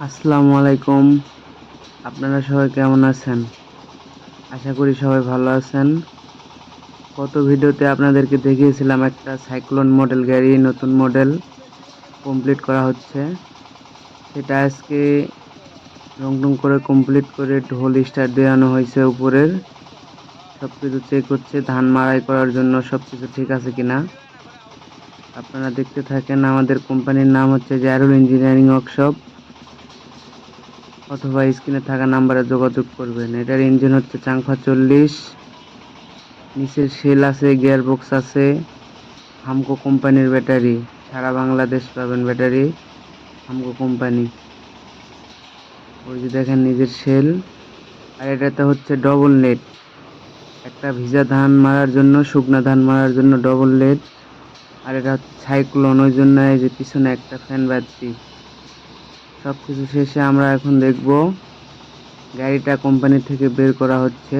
আসসালামু আলাইকুম। আপনারা সবাই কেমন আছেন? আশা করি সবাই ভালো আছেন। গত ভিডিওতে আপনাদেরকে দেখিয়েছিলাম একটা সাইক্লোন মডেল গাড়ি, নতুন মডেল কমপ্লিট করা হচ্ছে। সেটা আজকে রং টং করে কমপ্লিট করে ঢোল স্টার দেওয়ানো হয়েছে উপরের। সব কিছু চেক হচ্ছে, ধান মাড়াই করার জন্য সব কিছু ঠিক আছে কিনা। আপনারা দেখতে থাকেন, আমাদের কোম্পানির নাম হচ্ছে জারুল ইঞ্জিনিয়ারিং ওয়ার্কশপ অথবা স্ক্রিনে থাকা নাম্বারে যোগাযোগ করবেন। এটার ইঞ্জিন হচ্ছে চাংফা চল্লিশ। নিচের সেল আছে গিয়ার বক্স আছে, হামকো কোম্পানির ব্যাটারি। সারা বাংলাদেশ পাবেন ব্যাটারি, হামকো কোম্পানি। ওই যে দেখেন নিজের সেল আর এটাতে হচ্ছে ডবল নেট একটা ভিজা ধান মারার জন্য, শুকনা ধান মারার জন্য ডবল নেট আর এটা হচ্ছে সাইক্লোন ওই জন্য এই যে পিছনে একটা ফ্যান বাতি। সব কিছু শেষে আমরা এখন দেখব গাড়িটা কোম্পানি থেকে বের করা হচ্ছে।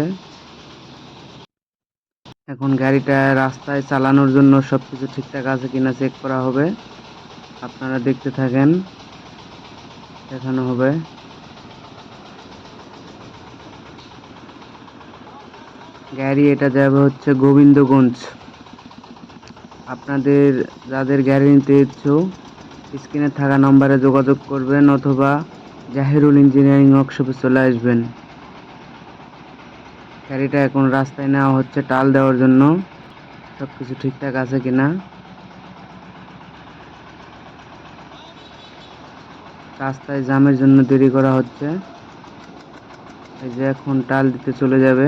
এখন গাড়িটা রাস্তায় চালানোর জন্য সব কিছু ঠিকঠাক আছে কিনা চেক করা হবে। আপনারা দেখতে থাকেন, দেখানো হবে। গাড়ি এটা যাবে হচ্ছে গোবিন্দগঞ্জ। আপনাদের যাদের গাড়ি নিতে ইচ্ছুক স্ক্রিনে থাকা নম্বরে যোগাযোগ করবেন অথবা জাহিরুল ইঞ্জিনিয়ারিং ওয়ার্কশপে চলে আসবেন। গাড়িটা এখন রাস্তায় নেওয়া হচ্ছে, টাল দেওয়ার জন্য। সব কিছু ঠিকঠাক আছে কিনা? রাস্তায় জামের জন্য দেরি করা হচ্ছে। এই যে এখন টাল দিতে চলে যাবে।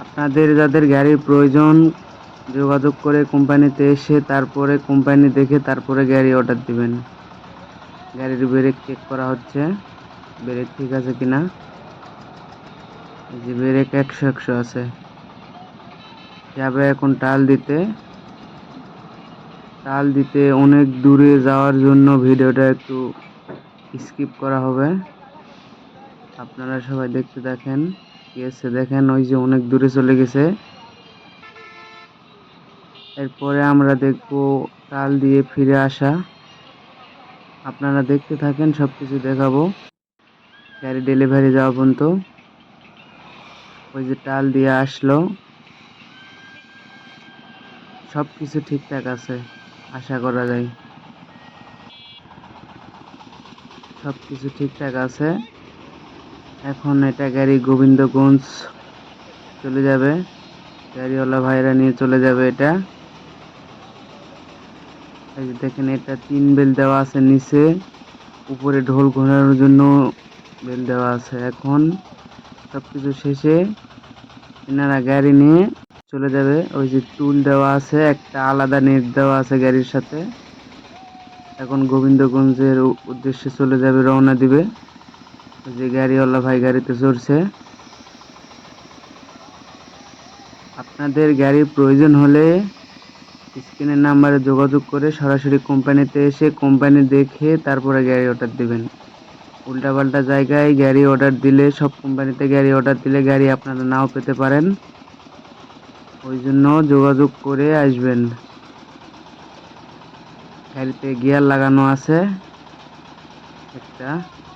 আপনাদের, যাদের গাড়ির প্রয়োজন যোগাযোগ করে কোম্পানিতে এসে তারপরে কোম্পানি দেখে তারপরে গাড়ি অর্ডার দিবেন। গাড়ির ব্রেক চেক করা হচ্ছে। ব্রেক ঠিক আছে কিনা? যে ব্রেক একশো একশো আছে। যাবে এখন টাল দিতে। টাল দিতে অনেক দূরে যাওয়ার জন্য ভিডিওটা একটু স্কিপ করা হবে। আপনারা সবাই দেখতে দেখেন গেছে দেখেন? ওই যে অনেক দূরে চলে গেছে। এরপরে আমরা দেখব টাল দিয়ে ফিরে আসা। আপনারা দেখতে থাকেন সব কিছু দেখাবো। গাড়ি ডেলিভারি যাওয়া পর্যন্ত। ওই যে টাল দিয়ে আসলো। সব কিছু ঠিকঠাক আছে, আশা করা যায়। সব কিছু ঠিকঠাক আছে। এখন এটা গাড়ি গোবিন্দগঞ্জ চলে যাবে। গাড়িওয়ালা ভাইরা নিয়ে চলে যাবে এটা। এই যে দেখেন, এটা তিন বেল দেওয়া আছে নিচে। উপরে ঢোল ঘোরানোর জন্য বেল দেওয়া আছে এখন। সব কিছু শেষে এনারা গাড়ি নিয়ে চলে যাবে। ওই যে টুল দেওয়া আছে, একটা আলাদা নেট দেওয়া আছে গাড়ির সাথে। এখন গোবিন্দগঞ্জের উদ্দেশ্যে চলে যাবে, রওনা দিবে। ওই যে গাড়িওয়ালা ভাই গাড়িতে চড়ছে। আপনাদের গাড়ির প্রয়োজন হলে স্ক্রিনের নাম্বারে যোগাযোগ করে সরাসরি কোম্পানিতে এসে কোম্পানি দেখে তারপরে গাড়ি অর্ডার দিবেন। উল্টাপাল্টা জায়গায় গাড়ি অর্ডার দিলে, সব কোম্পানিতে গাড়ি অর্ডার দিলে গাড়ি আপনারা নাও পেতে পারেন। ওই জন্য যোগাযোগ করে আসবেন। গাড়িতে গিয়ার লাগানো আছে। একটা,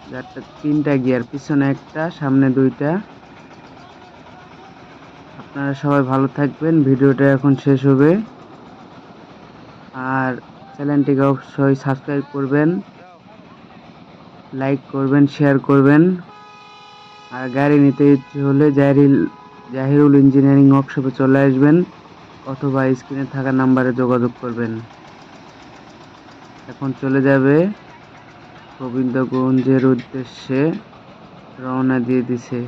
যারটা তিনটা গিয়ার, পিছনে একটা, সামনে দুইটা। আপনারা সবাই ভালো থাকবেন। ভিডিওটা এখন শেষ হবে। আর চ্যানেলটিকে অবশ্যই সাবস্ক্রাইব করবেন, লাইক করবেন, শেয়ার করবেন। আর গাড়ি নিতে ইচ্ছে হলে জাহিরুল জাহিরুল ইঞ্জিনিয়ারিং ওয়ার্কশপে চলে আসবেন অথবা স্ক্রিনে থাকা নাম্বারে যোগাযোগ করবেন। এখন চলে যাবে গোবিন্দগঞ্জের উদ্দেশ্যে রওনা দিয়ে দিছে।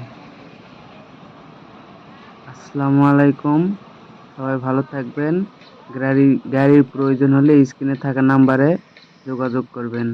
আসসালামু আলাইকুম। সবাই ভালো থাকবেন। গাড়ি গাড়ির প্রয়োজন হলে স্ক্রিনে থাকা নাম্বারে যোগাযোগ করবেন।